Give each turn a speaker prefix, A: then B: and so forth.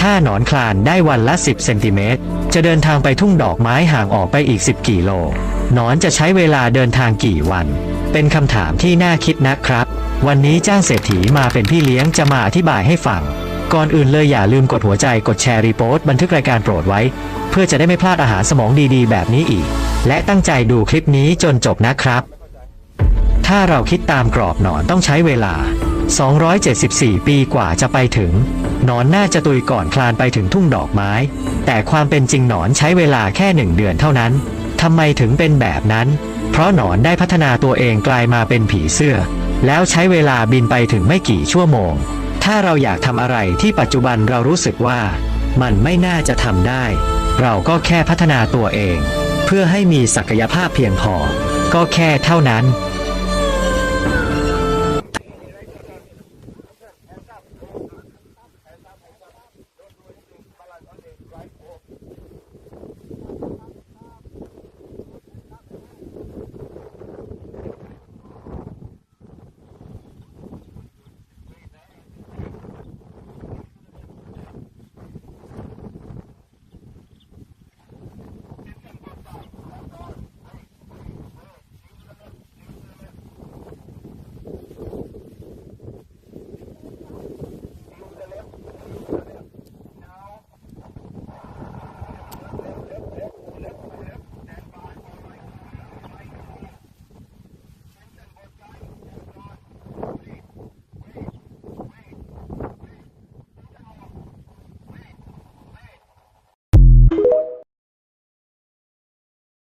A: ถ้าหนอนคลานได้วันละ 10 เซนติเมตร จะเดินทางไปทุ่งดอกไม้ห่างออกไปอีก 10 กิโล หนอนจะใช้เวลาเดินทางกี่วัน เป็นคำถามที่น่าคิดนะครับ วันนี้จ้างเศรษฐีมาเป็นพี่เลี้ยงจะมาอธิบายให้ฟัง ก่อนอื่นเลยอย่าลืมกดหัวใจกดแชร์รีโพสต์บันทึกรายการโปรดไว้ เพื่อจะได้ไม่พลาดอาหารสมองดีๆ แบบนี้อีก และตั้งใจดูคลิปนี้จนจบนะครับ ถ้าเราคิดตามกรอบหนอนต้องใช้เวลา 274 ปีกว่าจะไปถึง นอนน่าจะตุยก่อนคลานไปถึงทุ่งดอกไม้ แต่ความเป็นจริงหนอนใช้เวลาแค่หนึ่งเดือนเท่านั้นทำไมถึงเป็นแบบนั้น เพราะหนอนได้พัฒนาตัวเองกลายมาเป็นผีเสื้อ แล้วใช้เวลาบินไปถึงไม่กี่ชั่วโมง ถ้าเราอยากทำอะไรที่ปัจจุบันเรารู้สึกว่า มันไม่น่าจะทำได้ เราก็แค่พัฒนาตัวเอง เพื่อให้มีศักยภาพเพียงพอ ก็แค่เท่านั้น